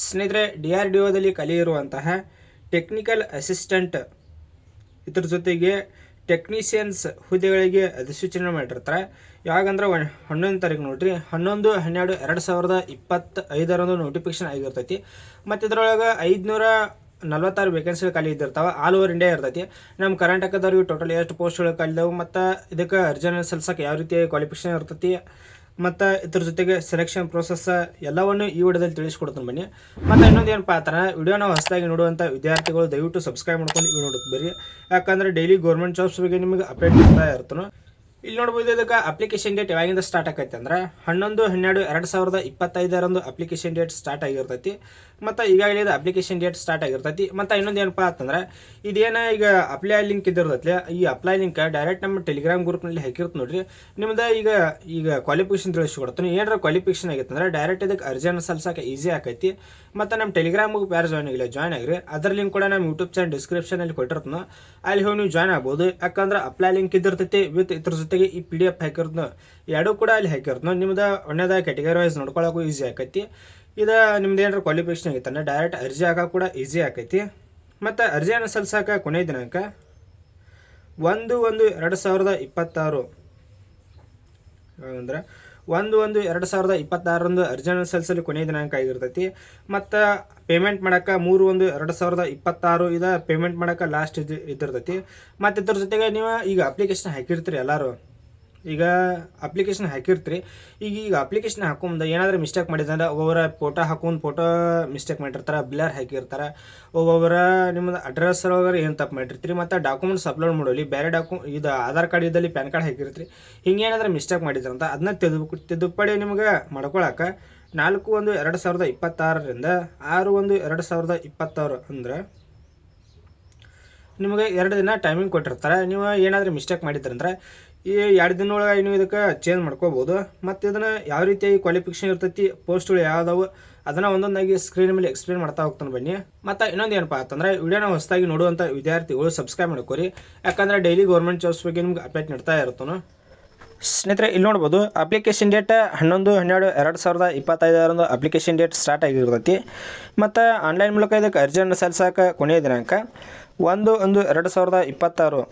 ಸ್ನೇಹಿತರೆ, D R D ಒದಲ್ಲಿ ಕಲಿಯಿರುವಂತಹ ಟೆಕ್ನಿಕಲ್ ಅಸಿಸ್ಟೆಂಟ್ ಇದ್ರ ಜೊತೆಗೆ ಟೆಕ್ನಿಷಿಯನ್ಸ್ ಹುದ್ದೆಗಳಿಗೆ ಅಧಿಸೂಚನೆ ಮಾಡಿರ್ತಾರೆ. ಯಾವಾಗಂದ್ರೆ ಒನ್ ಹನ್ನೊಂದು ತಾರೀಕು ನೋಡ್ರಿ, ಹನ್ನೊಂದು, ಹನ್ನೆರಡು, ಎರಡು ಸಾವಿರದ ಇಪ್ಪತ್ತ ಐದರಂದು ನೋಟಿಫಿಕೇಶನ್ ಆಗಿರ್ತೈತಿ. ಮತ್ತು ಇದರೊಳಗೆ ಐದುನೂರ ನಲ್ವತ್ತಾರು ವೇಕೆನ್ಸಿಗಳು ಖಾಲಿ ಇದ್ದಿರ್ತಾವೆ. ಆಲ್ ಓವರ್ ಇಂಡಿಯಾ ಇರ್ತೈತಿ. ನಮ್ಮ ಕರ್ನಾಟಕದವ್ರಿಗೆ ಟೋಟಲ್ ಎಷ್ಟು ಪೋಸ್ಟ್ಗಳು ಕಲಿದವು ಮತ್ತು ಇದಕ್ಕೆ ಅರ್ಜಿನ ಸಲ್ಸಕ್ಕೆ ಯಾವ ರೀತಿ ಕ್ವಾಲಿಫಿಕೇಶನ್ ಇರ್ತೈತಿ ಮತ್ತು ಇದ್ರ ಜೊತೆಗೆ ಸೆಲೆಕ್ಷನ್ ಪ್ರೋಸೆಸ್ ಎಲ್ಲವನ್ನು ಈ ವಿಡಿಯೋದಲ್ಲಿ ತಿಳಿಸ್ಕೊಡ್ತೀನಿ ಬನ್ನಿ. ಮತ್ತು ಇನ್ನೊಂದು ಏನಪ್ಪ ವಿಡಿಯೋ ವಿಡಿಯೋನ ಹೊಸದಾಗಿ ನೋಡುವಂಥ ವಿದ್ಯಾರ್ಥಿಗಳು ದಯವಿಟ್ಟು ಸಬ್ಸ್ಕ್ರೈಬ್ ಮಾಡ್ಕೊಂಡು ಈ ನೋಡೋದು ಬರ್ರಿ. ಯಾಕಂದ್ರೆ ಡೈಲಿ ಗೌರ್ಮೆಂಟ್ ಜಾಬ್ಸ್ ಬಗ್ಗೆ ನಿಮಗೆ ಅಪ್ಡೇಟ್ ಮಾಡ್ತಾ ಇರ್ತಾನೆ. ಇಲ್ಲಿ ನೋಡ್ಬೋದು ಇದಕ್ಕೆ ಅಪ್ಲಿಕೇಶನ್ ಡೇಟ್ ಯಾವಾಗಿಂದ ಸ್ಟಾರ್ಟ್ ಆಕೈತೆ ಅಂದ್ರೆ ಹನ್ನೊಂದು, ಹನ್ನೆರಡು, ಎರಡು ಸಾವಿರದ ಇಪ್ಪತ್ತೈದರಂದು ಅಪ್ಲಿಕೇಶನ್ ಡೇಟ್ ಸ್ಟಾರ್ಟ್ ಆಗಿರ್ತೈತಿ. ಮತ್ತು ಈಗಾಗಲೇ ಇದು ಅಪ್ಲಿಕೇಶನ್ ಡೇಟ್ ಸ್ಟಾರ್ಟ್ ಆಗಿರ್ತೈತಿ. ಮತ್ತು ಇನ್ನೊಂದು ಏನಪ್ಪ ಅಂತಂದ್ರೆ ಇದೇನ ಈಗ ಅಪ್ಲೈ ಲಿಂಕ್ ಇದ್ದಿರ್ತೈತಿ ಈ ಅಪ್ಲೈ ಲಿಂಕ್ ಡೈರೆಕ್ಟ್ ನಮ್ಮ ಟೆಲಿಗ್ರಾಮ್ ಗ್ರೂಪ್ನಲ್ಲಿ ಹಾಕಿರ್ತ ನೋಡ್ರಿ. ನಿಮ್ದು ಈಗ ಈಗ ಕ್ವಾಲಿಫಿಕೇಶನ್ ತಿಳಿಸ್ಕೊಡ್ತೀನಿ. ಏನಾರ ಕ್ವಾಲಿಫಿಕೇಶನ್ ಆಗೈತೆ ಅಂದ್ರೆ ಡೈರೆಕ್ಟ್ ಇದಕ್ಕೆ ಅರ್ಜಿಯನ್ನು ಸಲ್ಸಕ್ಕೆ ಈಸಿ ಆಕೈತಿ. ಮತ್ತು ನಮ್ಮ ಟೆಲಿಗ್ರಾಮ್ ಗ್ರೂಪ್ ಯಾರು ಜಾಯ್ನ್ ಆಗಿಲ್ಲ ಜಾಯ್ನ್ ಆಗಿರಿ. ಅದರ ಲಿಂಕ್ ಕೂಡ ನಮ್ಮ ಯೂಟ್ಯೂಬ್ ಚಾನಲ್ ಡಿಸ್ಕ್ರಿಪ್ಷನಲ್ಲಿ ಕೊಟ್ಟಿರ್ತೀನಿ. ಅಲ್ಲಿ ಹೋಗಿ ನೀವು ಜಾಯ್ನ್ ಆಗ್ಬೋದು. ಯಾಕಂದ್ರೆ ಅಪ್ಲೈ ಲಿಂಕ್ ಇದ್ದಿರ್ತೈತಿ ವಿತ್ ಇದ್ರ ಜೊತೆಗೆ ಈ ಪಿ ಡಿ ಎಫ್ ಹಾಕಿರೋದನ್ನ ಎರಡೂ ಕೂಡ ಅಲ್ಲಿ ಹಾಕಿರೋದನ್ನ ನಿಮ್ದು ಒಳ್ಳೆದ ಕ್ಯಾಟಗರಿ ವೈಸ್ ನೋಡ್ಕೊಳ್ಳೋಕ್ಕೂ ಈಸಿ ಆಕೈತಿ. ಇದು ನಿಮ್ದು ಏನಾರ ಕ್ವಾಲಿಫಿಕೇಶನ್ ಆಗಿತ್ತಂದ್ರೆ ಡೈರೆಕ್ಟ್ ಅರ್ಜಿ ಹಾಕಕ್ಕೆ ಕೂಡ ಈಸಿ ಆಕೈತಿ. ಮತ್ತು ಅರ್ಜಿಯನ್ನು ಸಲ್ಸಕ್ಕೆ ಕೊನೆ ದಿನಾಂಕ? ಒಂದು ಒಂದು ಎರಡು ಸಾವಿರದ ಇಪ್ಪತ್ತಾರು. ಅಂದ್ರೆ ಒಂದು ಒಂದು ಎರಡು ಸಾವಿರದ ಇಪ್ಪತ್ತಾರರಂದು ಅರ್ಜಿನಲ್ ಸಲ್ಸಲು ಕೊನೆಯ ದಿನಾಂಕ ಆಗಿರ್ತೈತಿ. ಮತ್ತು ಪೇಮೆಂಟ್ ಮಾಡೋಕೆ ಮೂರು ಒಂದು ಎರಡು ಸಾವಿರದ ಇಪ್ಪತ್ತಾರು ಇದು ಪೇಮೆಂಟ್ ಮಾಡೋಕೆ ಲಾಸ್ಟ್ ಇದು ಇದ್ದಿರ್ತೈತಿ. ಮತ್ತು ಇದ್ರ ಜೊತೆಗೆ ನೀವು ಈಗ ಅಪ್ಲಿಕೇಶನ್ ಹಾಕಿರ್ತೀರಿ ಎಲ್ಲರೂ. ಈಗ ಅಪ್ಲಿಕೇಶನ್ ಹಾಕಿರ್ತೀರಿ. ಈಗ ಈಗ ಅಪ್ಲಿಕೇಶನ್ ಹಾಕೊಂಬಂದು ಏನಾದರೂ ಮಿಸ್ಟೇಕ್ ಮಾಡಿದ್ರೆ ಒಬ್ಬೊಬ್ಬರ ಫೋಟೋ ಹಾಕೊಂಡು ಫೋಟೋ ಮಿಸ್ಟೇಕ್ ಮಾಡಿರ್ತಾರೆ ಬ್ಲರ್ ಹಾಕಿರ್ತಾರೆ. ಒಬ್ಬೊಬ್ಬರ ನಿಮ್ಮದು ಅಡ್ರೆಸ್ ಒಳಗಾರ ಏನು ತಪ್ಪು ಮಾಡಿರ್ತೀರಿ ಮತ್ತು ಡಾಕ್ಯುಮೆಂಟ್ಸ್ ಅಪ್ಲೋಡ್ ಮಾಡೋಲಿ ಬೇರೆ ಡಾಕ್ಯು ಇದು ಆಧಾರ್ ಕಾರ್ಡ್ ಇದ್ದಲ್ಲಿ ಪ್ಯಾನ್ ಕಾರ್ಡ್ ಹಾಕಿರ್ತೀರಿ. ಹಿಂಗೆ ಏನಾದರೂ ಮಿಸ್ಟೇಕ್ ಮಾಡಿದ್ರಂತ ಅದನ್ನ ತಿದ್ದು ತಿದ್ದುಪಡಿ ನಿಮಗೆ ಮಾಡ್ಕೊಳಕ್ಕೆ ನಾಲ್ಕು ಒಂದು ಎರಡು ಸಾವಿರದ ಇಪ್ಪತ್ತಾರರಿಂದ ಆರು ಒಂದು ಎರಡು ಸಾವಿರದ ಇಪ್ಪತ್ತಾರು ಅಂದ್ರೆ ನಿಮಗೆ ಎರಡು ದಿನ ಟೈಮಿಂಗ್ ಕೊಟ್ಟಿರ್ತಾರೆ. ನೀವು ಏನಾದರೂ ಮಿಸ್ಟೇಕ್ ಮಾಡಿದ್ರಂದ್ರೆ ಈ ಎರಡು ದಿನ ಒಳಗೆ ನೀವು ಇದಕ್ಕೆ ಚೇಂಜ್ ಮಾಡ್ಕೋಬೋದು. ಮತ್ತು ಇದನ್ನು ಯಾವ ರೀತಿಯಾಗಿ ಕ್ವಾಲಿಫಿಕೇಷನ್ ಇರ್ತೈತಿ ಪೋಸ್ಟ್ಗಳು ಯಾವ್ದಾವು, ಅದನ್ನು ಒಂದೊಂದಾಗಿ ಸ್ಕ್ರೀನ್ ಮೇಲೆ ಎಕ್ಸ್ಪ್ಲೇನ್ ಮಾಡ್ತಾ ಹೋಗ್ತಾನೆ ಬನ್ನಿ. ಮತ್ತು ಇನ್ನೊಂದು ಏನಪ್ಪ ಅಂತಂದರೆ, ವಿಡಿಯೋನ ಹೊಸದಾಗಿ ನೋಡುವಂಥ ವಿದ್ಯಾರ್ಥಿಗಳು ಸಬ್ಸ್ಕ್ರೈಬ್ ಮಾಡ್ಕೋರಿ. ಯಾಕಂದ್ರೆ ಡೈಲಿ ಗೌರ್ಮೆಂಟ್ ಜಾಬ್ಸ್ ಬಗ್ಗೆ ನಿಮ್ಗೆ ಅಪ್ಡೇಟ್ ನೀಡ್ತಾ ಇರ್ತಾನೆ ಸ್ನೇಹಿತರೆ, ಇಲ್ಲಿ ನೋಡ್ಬೋದು ಅಪ್ಲಿಕೇಶನ್ ಡೇಟ್ ಹನ್ನೊಂದು, ಹನ್ನೆರಡು, ಎರಡು ಸಾವಿರದ ಇಪ್ಪತ್ತೈದರಂದು ಅಪ್ಲಿಕೇಶನ್ ಡೇಟ್ ಸ್ಟಾರ್ಟ್ ಆಗಿರ್ತೈತಿ. ಮತ್ತು ಆನ್ಲೈನ್ ಮೂಲಕ ಇದಕ್ಕೆ ಅರ್ಜಿಯನ್ನು ಸಲ್ಲಿಸೋಕೆ ಕೊನೆಯ ದಿನಾಂಕ, ಒಂದು ಒಂದು, ಎರಡು ಸಾವಿರದ ಇಪ್ಪತ್ತಾರು.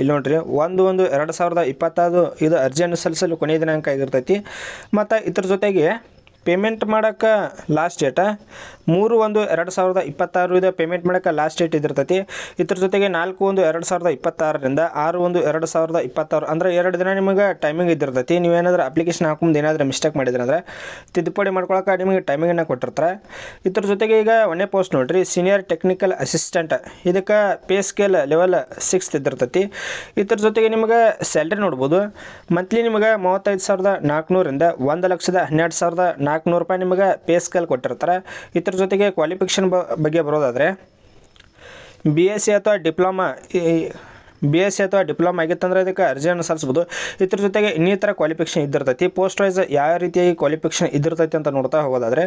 ಇಲ್ಲಿ ನೋಡ್ರಿ, ಒಂದು ಒಂದು ಎರಡು ಸಾವಿರದ ಇಪ್ಪತ್ತಾರು ಇದು ಅರ್ಜಿಯನ್ನು ಸಲ್ಲಿಸಲು ಕೊನೆಯ ದಿನಾಂಕ ಆಗಿರ್ತೈತಿ. ಮತ್ತು ಇದ್ರ ಜೊತೆಗೆ ಪೇಮೆಂಟ್ ಮಾಡೋಕ್ಕೆ ಲಾಸ್ಟ್ ಡೇಟ ಮೂರು ಒಂದು ಎರಡು ಸಾವಿರದ ಇಪ್ಪತ್ತಾರು ಇದು ಪೇಮೆಂಟ್ ಮಾಡೋಕ್ಕೆ ಲಾಸ್ಟ್ ಡೇಟ್ ಇದಿರ್ತೈತಿ. ಇದ್ರ ಜೊತೆಗೆ ನಾಲ್ಕು ಒಂದು ಎರಡು ಸಾವಿರದ ಇಪ್ಪತ್ತಾರರಿಂದ ಆರು ಒಂದು ಎರಡು ಸಾವಿರದ ಇಪ್ಪತ್ತಾರು ಅಂದರೆ ಎರಡು ದಿನ ನಿಮಗೆ ಟೈಮಿಂಗ್ ಇದ್ದಿರ್ತೈತಿ ನೀವೇನಾದ್ರೂ ಅಪ್ಲಿಕೇಶನ್ ಹಾಕೊಂಡು ಏನಾದರೂ ಮಿಸ್ಟೇಕ್ ಮಾಡಿದ್ರೆ ಅಂದ್ರೆ ತಿದ್ದುಪಡಿ ಮಾಡ್ಕೊಳಕ್ಕೆ ನಿಮಗೆ ಟೈಮಿಂಗನ್ನು ಕೊಟ್ಟಿರ್ತಾರೆ. ಇದ್ರ ಜೊತೆಗೆ ಈಗ ಒಂದೇ ಪೋಸ್ಟ್ ನೋಡಿರಿ ಸೀನಿಯರ್ ಟೆಕ್ನಿಕಲ್ ಅಸಿಸ್ಟೆಂಟ್ ಇದಕ್ಕೆ ಪೇ ಸ್ಕೇಲ್ ಲೆವೆಲ್ ಸಿಕ್ಸ್ ಇದ್ದಿರ್ತೈತಿ ಇದ್ರ ಜೊತೆಗೆ ನಿಮಗೆ ಸ್ಯಾಲ್ರಿ ನೋಡ್ಬೋದು. ಮಂತ್ಲಿ ನಿಮಗೆ ಮೂವತ್ತೈದು ಸಾವಿರದ ನಾಲ್ಕುನೂರಿಂದ ಒಂದು ಲಕ್ಷದ ಹನ್ನೆರಡು ಸಾವಿರದ ನಾಲ್ಕುನೂರು ರೂಪಾಯಿ ನಿಮಗೆ ಪೇ ಸ್ಕೇಲ್ ಕೊಟ್ಟಿರ್ತಾರೆ. ಇದ್ರ ಜೊತೆಗೆ ಕ್ವಾಲಿಫಿಕೇಷನ್ ಬಗ್ಗೆ ಬರೋದಾದರೆ ಬಿ ಎಸ್ ಸಿ ಅಥವಾ ಡಿಪ್ಲೊಮಾ ಬಿ ಎಸ್ ಸಿ ಅಥವಾ ಡಿಪ್ಲೊಮಾ ಆಗಿತ್ತಂದ್ರೆ ಇದಕ್ಕೆ ಅರ್ಜಿಯನ್ನು ಸಲ್ಲಿಸ್ಬೋದು. ಇದ್ರ ಜೊತೆಗೆ ಇನ್ನಿತರ ಕ್ವಾಲಿಫಿಕೇಷನ್ ಇದ್ದಿರ್ತೈತಿ. ಪೋಸ್ಟ್ ವೈಸ್ ಯಾವ ರೀತಿಯಾಗಿ ಕ್ವಾಲಿಫಿಕೇಷನ್ ಇದ್ದಿರ್ತೈತಿ ಅಂತ ನೋಡ್ತಾ ಹೋಗೋದಾದರೆ,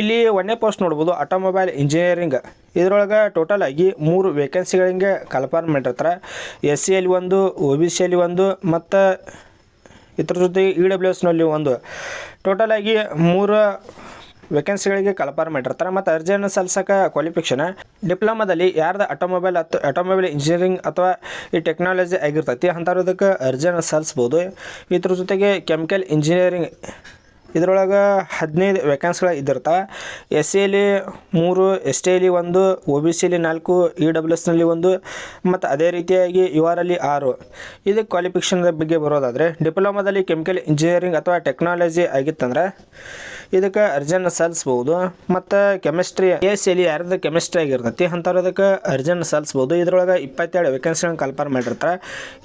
ಇಲ್ಲಿ ಒಂದೇ ಪೋಸ್ಟ್ ನೋಡ್ಬೋದು. ಆಟೋಮೊಬೈಲ್ ಇಂಜಿನಿಯರಿಂಗ್ ಇದರೊಳಗೆ ಟೋಟಲ್ ಆಗಿ ಮೂರು ವೇಕೆನ್ಸಿಗಳಿಗೆ ಕಲ್ಪನೆ ಮಾಡಿರ್ತಾರೆ. ಎಸ್ ಸಿಯಲ್ಲಿ ಒಂದು ಒ ಬಿ ಸಿಯಲ್ಲಿ ಒಂದು, ಮತ್ತು ಇದ್ರ ಜೊತೆಗೆ ಇ ಡಬ್ಲ್ಯೂ ಎಸ್ನಲ್ಲಿ ಒಂದು. ಟೋಟಲ್ ಆಗಿ ಮೂರು ವೇಕೆನ್ಸಿಗಳಿಗೆ ಕಲ್ಪಾರ ಮಾಡಿರ್ತಾರೆ ಮತ್ತು ಅರ್ಜಿಯನ್ನು ಸಲ್ಸಕ್ಕೆ ಕ್ವಾಲಿಫಿಕೇಷನ್ ಡಿಪ್ಲೊಮಾದಲ್ಲಿ ಯಾರ್ದು ಆಟೋಮೊಬೈಲ್ ಅಥವಾ ಆಟೋಮೊಬೈಲ್ ಇಂಜಿನಿಯರಿಂಗ್ ಅಥವಾ ಈ ಟೆಕ್ನಾಲಜಿ ಆಗಿರ್ತೈತಿ, ಅಂಥವ್ರದಕ್ಕೆ ಅರ್ಜಿಯನ್ನು ಸಲ್ಲಿಸ್ಬೋದು. ಇದ್ರ ಜೊತೆಗೆ ಕೆಮಿಕಲ್ ಇಂಜಿನಿಯರಿಂಗ್ ಇದ್ರೊಳಗೆ ಹದಿನೈದು ವೇಕೆನ್ಸ್ಗಳು ಇದ್ದಿರ್ತಾವೆ. ಎಸ್ ಸಿಯಲ್ಲಿ ಮೂರು ಎಸ್ ಟಿಯಲ್ಲಿ ಒಂದು ಒ ಬಿ ಸಿಯಲ್ಲಿ ನಾಲ್ಕು ಇ ಡಬ್ಲ್ಯೂ ಎಸ್ನಲ್ಲಿ ಒಂದು, ಮತ್ತು ಅದೇ ರೀತಿಯಾಗಿ ಯು ಆರ್ ಅಲ್ಲಿ ಆರು. ಇದು ಕ್ವಾಲಿಫಿಕೇಷನ್ ಬಗ್ಗೆ ಬರೋದಾದರೆ, ಡಿಪ್ಲೊಮಾದಲ್ಲಿ ಕೆಮಿಕಲ್ ಇಂಜಿನಿಯರಿಂಗ್ ಅಥವಾ ಟೆಕ್ನಾಲಜಿ ಆಗಿತ್ತಂದ್ರೆ, ಇದಕ್ಕೆ ಅರ್ಜನ್ ಸಲ್ಲಿಸ್ಬೋದು ಮತ್ತು ಕೆಮಿಸ್ಟ್ರಿ ಎ ಸಿಯಲ್ಲಿ ಯಾರ್ದು ಕೆಮಿಸ್ಟ್ರಿ ಆಗಿರ್ತೈತಿ ಅಂಥವ್ರು ಅದಕ್ಕೆ ಅರ್ಜನ್ ಸಲ್ಲಿಸ್ಬೋದು ಇದ್ರೊಳಗೆ ಇಪ್ಪತ್ತೆರಡು ವೇಕೆನ್ಸಿಗಳನ್ನ ಕಲ್ಪನೆ ಮಾಡಿರ್ತಾರೆ.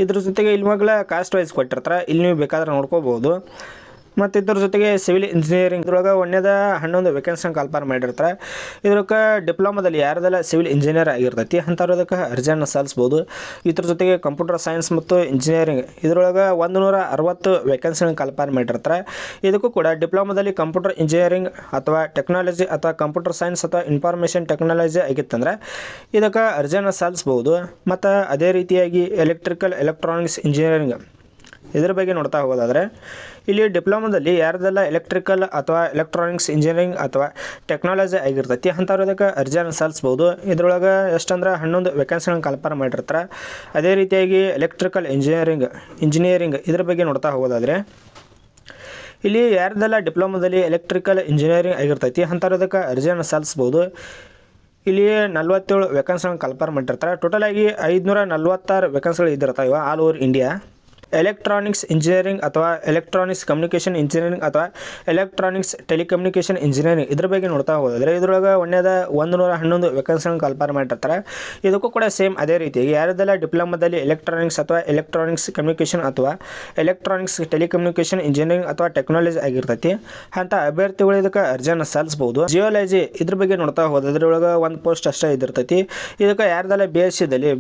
ಇದ್ರ ಜೊತೆಗೆ ಇಲ್ಲಿ ಮಗಳ ಕಾಸ್ಟ್ ವೈಸ್ ಕೊಟ್ಟಿರ್ತಾರೆ. ಇಲ್ಲಿ ನೀವು ಬೇಕಾದ್ರೆ ನೋಡ್ಕೋಬೋದು. ಮತ್ತು ಇದ್ರ ಜೊತೆಗೆ ಸಿವಿಲ್ ಇಂಜಿನಿಯರಿಂಗ್ ಇದ್ರೊಳಗೆ ಒಂದೇದ ಹನ್ನೊಂದು ವೇಕೆನ್ಸಿನ ಕಾಲ್ಪಾರ್ ಮಾಡಿರ್ತಾರೆ. ಇದಕ್ಕೆ ಡಿಪ್ಲೊಮಾದಲ್ಲಿ ಯಾರದೆಲ್ಲ ಸಿವಿಲ್ ಇಂಜಿನಿಯರ್ ಆಗಿರ್ತೈತಿ ಅಂಥವ್ರು ಅದಕ್ಕೆ ಅರ್ಜಿಯನ್ನು ಸಲ್ಲಿಸ್ಬೋದು. ಇದ್ರ ಜೊತೆಗೆ ಕಂಪ್ಯೂಟರ್ ಸೈನ್ಸ್ ಮತ್ತು ಇಂಜಿನಿಯರಿಂಗ್ ಇದರೊಳಗೆ ಒಂದು ನೂರ ಅರವತ್ತು ವೇಕೆನ್ಸಿನ ಕಾಲ್ಪಾರ್ ಮಾಡಿರ್ತಾರೆ. ಇದಕ್ಕೂ ಕೂಡ ಡಿಪ್ಲೊಮಾದಲ್ಲಿ ಕಂಪ್ಯೂಟರ್ ಇಂಜಿನಿಯರಿಂಗ್ ಅಥವಾ ಟೆಕ್ನಾಲಜಿ ಅಥವಾ ಕಂಪ್ಯೂಟರ್ ಸೈನ್ಸ್ ಅಥವಾ ಇನ್ಫಾರ್ಮೇಷನ್ ಟೆಕ್ನಾಲಜಿ ಆಗಿತ್ತಂದ್ರೆ ಇದಕ್ಕೆ ಅರ್ಜಿಯನ್ನು ಸಲ್ಲಿಸ್ಬೋದು. ಮತ್ತು ಅದೇ ರೀತಿಯಾಗಿ ಎಲೆಕ್ಟ್ರಿಕಲ್ ಎಲೆಕ್ಟ್ರಾನಿಕ್ಸ್ ಇಂಜಿನಿಯರಿಂಗ್ ಇದ್ರ ಬಗ್ಗೆ ನೋಡ್ತಾ ಹೋಗೋದಾದರೆ ಇಲ್ಲಿ ಡಿಪ್ಲೊಮಾದಲ್ಲಿ ಯಾರ್ದೆಲ್ಲ ಎಲೆಕ್ಟ್ರಿಕಲ್ ಅಥವಾ ಎಲೆಕ್ಟ್ರಾನಿಕ್ಸ್ ಇಂಜಿನಿಯರಿಂಗ್ ಅಥವಾ ಟೆಕ್ನಾಲಜಿ ಆಗಿರ್ತೈತಿ ಅಂಥವ್ರು ಇದಕ್ಕೆ ಅರ್ಜಿಯನ್ನು ಸಲ್ಲಿಸ್ಬೋದು. ಇದ್ರೊಳಗೆ ಎಷ್ಟಂದ್ರೆ ಹನ್ನೊಂದು ವೇಕೆನ್ಸಿಗಳನ್ನ ಕಲ್ಪನೆ ಮಾಡಿರ್ತಾರೆ. ಅದೇ ರೀತಿಯಾಗಿ ಎಲೆಕ್ಟ್ರಿಕಲ್ ಇಂಜಿನಿಯರಿಂಗ್ ಇಂಜಿನಿಯರಿಂಗ್ ಇದ್ರ ಬಗ್ಗೆ ನೋಡ್ತಾ ಹೋಗೋದಾದರೆ, ಇಲ್ಲಿ ಯಾರ್ದೆಲ್ಲ ಡಿಪ್ಲೊಮಾದಲ್ಲಿ ಎಲೆಕ್ಟ್ರಿಕಲ್ ಇಂಜಿನಿಯರಿಂಗ್ ಆಗಿರ್ತೈತಿ ಅಂಥವ್ರು ಇದಕ್ಕೆ ಅರ್ಜಿಯನ್ನು ಸಲ್ಲಿಸ್ಬೋದು. ಇಲ್ಲಿ ನಲ್ವತ್ತೇಳು ವೇಕೆನ್ಸಿಗಳನ್ನ ಕಲ್ಪನೆ ಮಾಡಿರ್ತಾರೆ. ಟೋಟಲ್ ಆಗಿ ಐದುನೂರ ನಲ್ವತ್ತಾರು ವೇಕೆನ್ಸಿಗಳು ಇದ್ದಿರ್ತಾವೆ all over India electronics engineering ಅಥವಾ ಎಲೆಕ್ಟ್ರಾನಿಕ್ಸ್ ಕಮ್ಯುನಿಕೇಷನ್ ಇಂಜಿನಿಯರಿಂಗ್ ಅಥವಾ ಎಲೆಕ್ಟ್ರಾನಿಕ್ಸ್ ಟೆಲಿಕಮ್ಯುನಿಕೇಷನ್ ಇಂಜಿನಿಯರಿಂಗ್ ಇದ್ರ ಬಗ್ಗೆ ನೋಡ್ತಾ ಹೋದರೆ ಇದ್ರೊಳಗೆ ಒಂದೇದ ಒಂದು ನೂರ ಹನ್ನೊಂದು ವೆಕನ್ಸಿಗಳನ್ನು ಕಲ್ಪಾರ್ ಮಾಡಿರ್ತಾರೆ. ಇದಕ್ಕೂ ಕೂಡ ಸೇಮ್ ಅದೇ ರೀತಿಯಾಗಿ ಯಾರದೆಲ್ಲ ಡಿಪ್ಲೊಮಾದಲ್ಲಿ ಎಲೆಕ್ಟ್ರಾನಿಕ್ಸ್ ಅಥವಾ ಎಲೆಕ್ಟ್ರಾನಿಕ್ಸ್ ಕಮ್ಯುನಿಕೇಶನ್ ಅಥವಾ ಎಲೆಕ್ಟ್ರಾನಿಕ್ಸ್ ಟೆಲಿಕಮ್ಯುನಿಕೇಷನ್ ಇಂಜಿನಿಯರಿಂಗ್ ಅಥವಾ ಟೆಕ್ನಾಲಜಿ ಆಗಿರ್ತೈತಿ, ಅಂತ ಅಭ್ಯರ್ಥಿಗಳು ಇದಕ್ಕೆ ಅರ್ಜಿಯನ್ನು ಸಲ್ಲಿಸ್ಬೋದು. ಜಿಯೋಲಜಿ ಇದ್ರ ಬಗ್ಗೆ ನೋಡ್ತಾ ಹೋದ್ರೆ ಇದ್ರೊಳಗೆ ಒಂದು ಪೋಸ್ಟ್ ಅಷ್ಟೇ ಇದಿರ್ತೈತಿ. ಇದಕ್ಕೆ ಯಾರದೆಲ್ಲ ಬಿ ಎಸ್ ಸಿದಲ್ಲಿ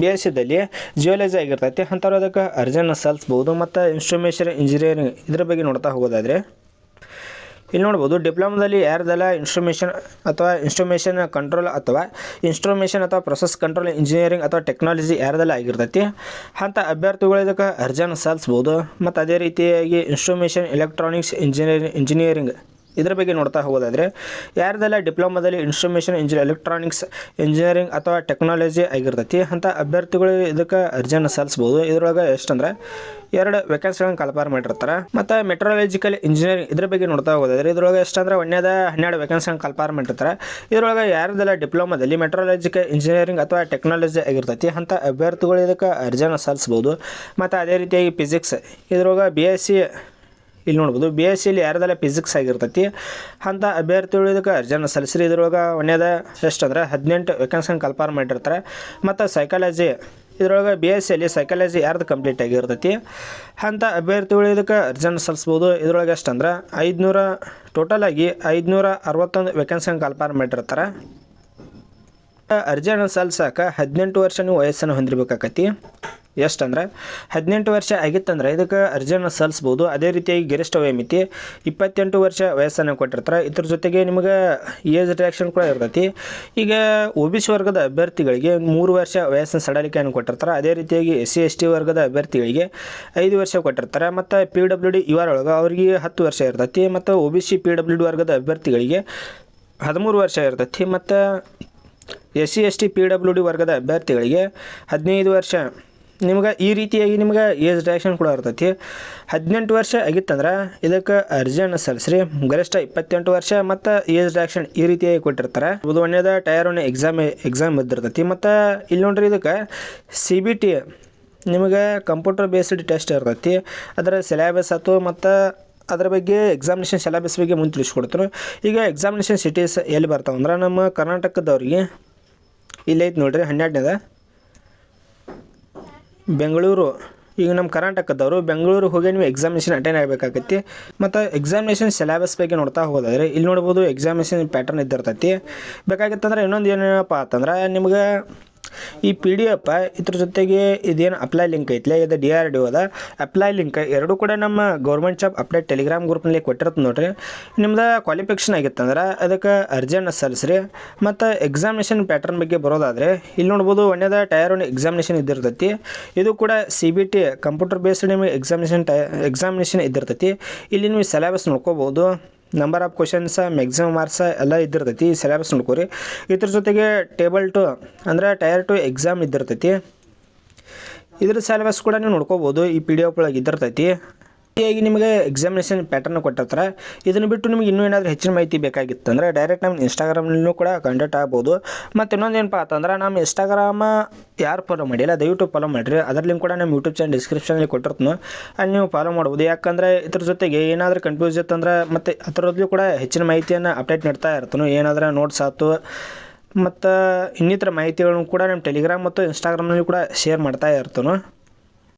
ಬಿ ಎಸ್ ಸಿದಲ್ಲಿ ಜಿಯೋಲಜಿ ಆಗಿರ್ತೈತಿ ಅಂಥವ್ರು ಅದಕ್ಕೆ ಅರ್ಜಿಯನ್ನು ಸಲ್ಲಿಸ್ಬೋದು ಮತ್ತು ಇನ್ಸ್ಟ್ರೂಮೇಷನ್ ಇಂಜಿನಿಯರಿಂಗ್ ಇದ್ರ ಬಗ್ಗೆ ನೋಡ್ತಾ ಹೋಗೋದಾದರೆ, ಇಲ್ಲಿ ನೋಡ್ಬೋದು ಡಿಪ್ಲೊಮಾದಲ್ಲಿ ಯಾರ್ದೆಲ್ಲ ಇನ್ಸ್ಟ್ರೂಮೇಷನ್ ಅಥವಾ ಇನ್ಸ್ಟ್ರೂಮೇಷನ್ ಕಂಟ್ರೋಲ್ ಅಥವಾ ಇನ್ಸ್ಟ್ರೂಮೇಷನ್ ಅಥವಾ ಪ್ರೊಸೆಸ್ ಕಂಟ್ರೋಲ್ ಇಂಜಿನಿಯರಿಂಗ್ ಅಥವಾ ಟೆಕ್ನಾಲಜಿ ಯಾರ್ದೆಲ್ಲ ಆಗಿರ್ತೈತಿ ಅಂಥ ಅಭ್ಯರ್ಥಿಗಳು ಇದಕ್ಕೆ ಅರ್ಜಿಯನ್ನು ಸಲ್ಲಿಸ್ಬೋದು ಮತ್ತು ಅದೇ ರೀತಿಯಾಗಿ ಇನ್ಸ್ಟ್ರೂಮೇಷನ್ ಎಲೆಕ್ಟ್ರಾನಿಕ್ಸ್ ಇಂಜಿನಿಯರಿಂಗ್ ಇಂಜಿನಿಯರಿಂಗ್ ಇದ್ರ ಬಗ್ಗೆ ನೋಡ್ತಾ ಹೋಗೋದಾದರೆ, ಯಾರ್ದೆಲ್ಲ ಡಿಪ್ಲೊಮಾದಲ್ಲಿ ಇನ್ಫಾರ್ಮೇಷನ್ ಇಂಜಿನಿಯರ್, ಎಲೆಕ್ಟ್ರಾನಿಕ್ಸ್ ಇಂಜಿನಿಯರಿಂಗ್ ಅಥವಾ ಟೆಕ್ನಾಲಜಿ ಆಗಿರ್ತೈತಿ ಅಂಥ ಅಭ್ಯರ್ಥಿಗಳು ಇದಕ್ಕೆ ಅರ್ಜಿಯನ್ನು ಸಲ್ಲಿಸ್ಬೋದು. ಇದರೊಳಗೆ ಎಷ್ಟಂದ್ರೆ, ಎರಡು ವೇಕೆನ್ಸಿಗಳನ್ನು ಕಲ್ಪಾರ್ ಮಾಡಿರ್ತಾರೆ. ಮತ್ತು ಮೆಟ್ರಾಲಜಿಕಲ್ ಇಂಜಿನಿಯರಿಂಗ್ ಇದ್ರ ಬಗ್ಗೆ ನೋಡ್ತಾ ಹೋಗೋದಾದ್ರೆ, ಇದ್ರೊಳಗೆ ಎಷ್ಟಂದ್ರೆ ಒಂದೇದ ಹನ್ನೆರಡು ವೇಕೆನ್ಸಿಗಳನ್ನು ಕಲ್ಪಾರ್ ಮಾಡಿರ್ತಾರೆ. ಇದ್ರೊಳಗೆ ಯಾರ್ದೆಲ್ಲ ಡಿಪ್ಲೊಮಾದಲ್ಲಿ ಮೆಟ್ರಾಲಜಿಕಲ್ ಇಂಜಿನಿಯರಿಂಗ್ ಅಥವಾ ಟೆಕ್ನಾಲಜಿ ಆಗಿರ್ತೈತಿ ಅಂಥ ಅಭ್ಯರ್ಥಿಗಳು ಇದಕ್ಕೆ ಅರ್ಜಿಯನ್ನು ಸಲ್ಲಿಸ್ಬೋದು. ಮತ್ತು ಅದೇ ರೀತಿಯಾಗಿ ಫಿಸಿಕ್ಸ್ ಇದ್ರೊಳಗೆ ಬಿ ಎಸ್ ಸಿ ಇಲ್ಲಿ ನೋಡ್ಬೋದು ಬಿ ಎಸ್ ಸಿಲಿ ಯಾರ್ದೆಲ್ಲ ಫಿಸಿಕ್ಸ್ ಆಗಿರ್ತೈತಿ ಅಂಥ ಅಭ್ಯರ್ಥಿಗಳು ಇದಕ್ಕೆ ಅರ್ಜಿಯನ್ನು ಸಲ್ಲಿಸ್ರಿ. ಇದ್ರೊಳಗೆ ಒಂದೇದ ಎಷ್ಟಂದ್ರೆ ಹದಿನೆಂಟು ವೇಕೆನ್ಸಿನ ಕಲ್ಪಾರ್ ಮಾಡಿರ್ತಾರೆ. ಮತ್ತು ಸೈಕಾಲಜಿ ಇದ್ರೊಳಗೆ ಬಿ ಎಸ್ ಸಿಯಲ್ಲಿ ಸೈಕಾಲಜಿ ಯಾರ್ದು ಕಂಪ್ಲೀಟ್ ಆಗಿರ್ತೈತಿ ಅಂಥ ಅಭ್ಯರ್ಥಿಗಳು ಇದಕ್ಕೆ ಅರ್ಜಿಯನ್ನು ಸಲ್ಲಿಸ್ಬೋದು. ಇದ್ರೊಳಗೆ ಎಷ್ಟಂದ್ರೆ ಐದುನೂರ ಟೋಟಲಾಗಿ ಐದುನೂರ ಅರವತ್ತೊಂದು ವೇಕೆನ್ಸಿನ ಕಲ್ಪಾರ್ ಮಾಡಿರ್ತಾರೆ. ಅರ್ಜಿಯನ್ನು ಸಲ್ಲಿಸಾಕ ಹದಿನೆಂಟು ವರ್ಷ ನೀವು ವಯಸ್ಸನ್ನು ಹೊಂದಿರಬೇಕಾಕತಿ. ಎಷ್ಟಂದ್ರೆ ಹದಿನೆಂಟು ವರ್ಷ ಆಗಿತ್ತಂದ್ರೆ ಇದಕ್ಕೆ ಅರ್ಜಿಯನ್ನು ಸಲ್ಲಿಸ್ಬೋದು. ಅದೇ ರೀತಿಯಾಗಿ ಗರಿಷ್ಠ ವಯಮಿತಿ ಇಪ್ಪತ್ತೆಂಟು ವರ್ಷ ವಯಸ್ಸನ್ನು ಕೊಟ್ಟಿರ್ತಾರೆ. ಇದ್ರ ಜೊತೆಗೆ ನಿಮಗೆ ಏಜ್ ರಿಯಾಕ್ಷನ್ ಕೂಡ ಇರ್ತೈತಿ. ಈಗ ಒ ಬಿ ಸಿ ವರ್ಗದ ಅಭ್ಯರ್ಥಿಗಳಿಗೆ ಮೂರು ವರ್ಷ ವಯಸ್ಸಿನ ಸಡಲಿಕೆಯನ್ನು ಕೊಟ್ಟಿರ್ತಾರೆ. ಅದೇ ರೀತಿಯಾಗಿ ಎಸ್ ಸಿ ಎಸ್ ಟಿ ವರ್ಗದ ಅಭ್ಯರ್ಥಿಗಳಿಗೆ ಐದು ವರ್ಷ ಕೊಟ್ಟಿರ್ತಾರೆ. ಮತ್ತು ಪಿ ಡಬ್ಲ್ಯೂ ಡಿ ಇವರ ಒಳಗೆ ಅವರಿಗೆ ಹತ್ತು ವರ್ಷ ಇರ್ತೈತಿ. ಮತ್ತು O B C P W D ವರ್ಗದ ಅಭ್ಯರ್ಥಿಗಳಿಗೆ ಹದಿಮೂರು ವರ್ಷ ಇರ್ತೈತಿ. ಮತ್ತು S C S T P W D ವರ್ಗದ ಅಭ್ಯರ್ಥಿಗಳಿಗೆ ಹದಿನೈದು ವರ್ಷ ನಿಮ್ಗೆ ಈ ರೀತಿಯಾಗಿ ನಿಮ್ಗೆ ಏಜ್ ರಿಯಾಕ್ಷನ್ ಕೂಡ ಇರ್ತೈತಿ. ಹದಿನೆಂಟು ವರ್ಷ ಆಗಿತ್ತಂದ್ರೆ ಇದಕ್ಕೆ ಅರ್ಜಿಯನ್ನು ಸಲ್ಲಿಸ್ರಿ. ಗರಿಷ್ಠ ಇಪ್ಪತ್ತೆಂಟು ವರ್ಷ ಮತ್ತು ಏಜ್ ರಿಯಾಕ್ಷನ್ ಈ ರೀತಿಯಾಗಿ ಕೊಟ್ಟಿರ್ತಾರೆ. ಇದು ಒಂದೇದ ಟಯರ್ ಒನ್ ಎಕ್ಸಾಮ್ ಎಕ್ಸಾಮ್ ಇದ್ದಿರ್ತೈತಿ. ಮತ್ತು ಇಲ್ಲಿ ನೋಡ್ರಿ ಇದಕ್ಕೆ ಸಿ ಬಿ ಟಿ ನಿಮಗೆ ಕಂಪ್ಯೂಟರ್ ಬೇಸ್ಡ್ ಟೆಸ್ಟ್ ಇರ್ತೈತಿ. ಅದರ ಸಿಲೆಬಸ್ ಆಯ್ತು ಮತ್ತು ಅದರ ಬಗ್ಗೆ ಎಕ್ಸಾಮಿನೇಷನ್ ಸಿಲೆಬಸ್ ಬಗ್ಗೆ ಮುಂದೆ ತಿಳಿಸ್ಕೊಡ್ತಾರೆ. ಈಗ ಎಕ್ಸಾಮಿನೇಷನ್ ಸಿಟೀಸ್ ಎಲ್ಲಿ ಬರ್ತಾವೆ ಅಂದ್ರೆ ನಮ್ಮ ಕರ್ನಾಟಕದವ್ರಿಗೆ. ಇಲ್ಲೈತೆ ನೋಡ್ರಿ ಹನ್ನೆರಡನೇದ. ಬೆಂಗಳೂರು, ಈಗ ನಮ್ಮ ಕರ್ನಾಟಕದವರು ಬೆಂಗಳೂರು ಹೋಗಿ ನೀವು ಎಕ್ಸಾಮಿನೇಷನ್ ಅಟೆಂಡ್ ಆಗಬೇಕಾಗತ್ತೆ ಮತ್ತು ಎಕ್ಸಾಮಿನೇಷನ್ ಸಿಲೆಬಸ್ ಬಗ್ಗೆ ನೋಡ್ತಾ ಹೋಗೋದಾದ್ರೆ ಇಲ್ಲಿ ನೋಡ್ಬೋದು ಎಕ್ಸಾಮಿನೇಷನ್ ಪ್ಯಾಟರ್ನ್ ಇದ್ದಿರ್ತೈತಿ. ಬೇಕಾಗಿತ್ತಂದ್ರೆ ಇನ್ನೊಂದು ಏನಪ್ಪ ಅಂತಂದ್ರೆ ನಿಮ್ಗೆ ಈ ಪಿ ಡಿ ಎಫ್ ಇದ್ರ ಜೊತೆಗೆ ಇದೇನು ಅಪ್ಲೈ ಲಿಂಕ್ ಐತ್ಲೆ? ಇದು ಡಿ ಆರ್ ಡಿ ಒದ ಅಪ್ಲೈ ಲಿಂಕ್ ಎರಡು ಕೂಡ ನಮ್ಮ ಗೌರ್ಮೆಂಟ್ ಜಾಬ್ ಅಪ್ಡೇಟ್ ಟೆಲಿಗ್ರಾಮ್ ಗ್ರೂಪ್ನಲ್ಲಿ ಕೊಟ್ಟಿರುತ್ತೆ ನೋಡ್ರಿ. ನಿಮ್ದು ಕ್ವಾಲಿಫಿಕೇಷನ್ ಆಗಿತ್ತಂದ್ರೆ ಅದಕ್ಕೆ ಅರ್ಜಿಯನ್ನು ಸಲ್ಲಿಸ್ರಿ. ಮತ್ತು ಎಕ್ಸಾಮಿನೇಷನ್ ಪ್ಯಾಟರ್ನ್ ಬಗ್ಗೆ ಬರೋದಾದರೆ, ಇಲ್ಲಿ ನೋಡ್ಬೋದು ಒಳ್ಳೆಯದ ಟಯರ್ ಒನ್ ಎಕ್ಸಾಮಿನೇಷನ್ ಇದ್ದಿರ್ತೈತಿ. ಇದು ಕೂಡ C B T computer based ನಿಮಗೆ ಎಕ್ಸಾಮಿನೇಷನ್ ಟೈ ಎಕ್ಸಾಮಿನೇಷನ್ ಇದ್ದಿರ್ತೈತಿ. ಇಲ್ಲಿ ನೀವು ಸಿಲೆಬಸ್ ನೋಡ್ಕೋಬೋದು. Number of questions maximum marks ಎಲ್ಲ ಇದ್ದಿರ್ತೈತಿ ಸಿಲೆಬಸ್ ನೋಡ್ಕೋರಿ. ಇದ್ರ ಜೊತೆಗೆ ಟೇಬಲ್ ಟು ಅಂದರೆ ಟಯರ್ ಟು ಎಕ್ಸಾಮ್ ಇದ್ದಿರ್ತೈತಿ. ಇದ್ರ ಸಿಲೆಬಸ್ ಕೂಡ ನೀವು ನೋಡ್ಕೋಬೋದು, ಈ ಪಿ ಡಿ ಎಫ್ ಒಳಗೆ ಇದ್ದಿರ್ತೈತಿ. ಹೀಗಾಗಿ ನಿಮಗೆ ಎಕ್ಸಾಮಿನೇಷನ್ ಪ್ಯಾಟರ್ನ್ ಕೊಟ್ಟಿರ್ತಾರೆ. ಇದನ್ನು ಬಿಟ್ಟು ನಿಮಗೆ ಇನ್ನೂ ಏನಾದರೂ ಹೆಚ್ಚಿನ ಮಾಹಿತಿ ಬೇಕಾಗಿತ್ತಂದ್ರೆ ಡೈರೆಕ್ಟ್ ನಮ್ಮ ಇನ್ಸ್ಟಾಗ್ರಾಮ್ನಲ್ಲೂ ಕೂಡ ಕಾಂಟ್ಯಾಕ್ಟ್ ಆಗ್ಬೋದು. ಮತ್ತು ಇನ್ನೊಂದು ಏನಪ್ಪ ಅಂತಂದ್ರೆ ನಮ್ಮ ಇನ್ಸ್ಟಾಗ್ರಾಮ ಯಾರು ಫಾಲೋ ಮಾಡಿಲ್ಲ, ದಯವಿಟ್ಟು ಫಾಲೋ ಮಾಡಿರಿ. ಅದರ ಲಿಂಕ್ ಕೂಡ ನಮ್ಮ ಯೂಟ್ಯೂಬ್ ಚಾನಲ್ ಡಿಸ್ಕ್ರಿಪ್ಷನಲ್ಲಿ ಕೊಟ್ಟಿರ್ತೀನಿ. ಅಲ್ಲಿ ನೀವು ಫಾಲೋ ಮಾಡ್ಬೋದು. ಯಾಕಂದರೆ ಇದ್ರ ಜೊತೆಗೆ ಏನಾದರೂ ಕನ್ಫ್ಯೂಸ್ ಇತ್ತಂದ್ರೆ ಮತ್ತು ಅದರದ್ದು ಕೂಡ ಹೆಚ್ಚಿನ ಮಾಹಿತಿಯನ್ನು ಅಪ್ಡೇಟ್ ನೀಡ್ತಾ ಇರ್ತೀನಿ. ಏನಾದರೂ ನೋಟ್ಸ್ ಆಯ್ತು ಮತ್ತು ಇನ್ನಿತರ ಮಾಹಿತಿಗಳನ್ನು ಕೂಡ ನಮ್ಮ ಟೆಲಿಗ್ರಾಮ್ ಮತ್ತು ಇನ್ಸ್ಟಾಗ್ರಾಮ್ನಲ್ಲಿ ಕೂಡ ಶೇರ್ ಮಾಡ್ತಾ ಇರ್ತೀನಿ.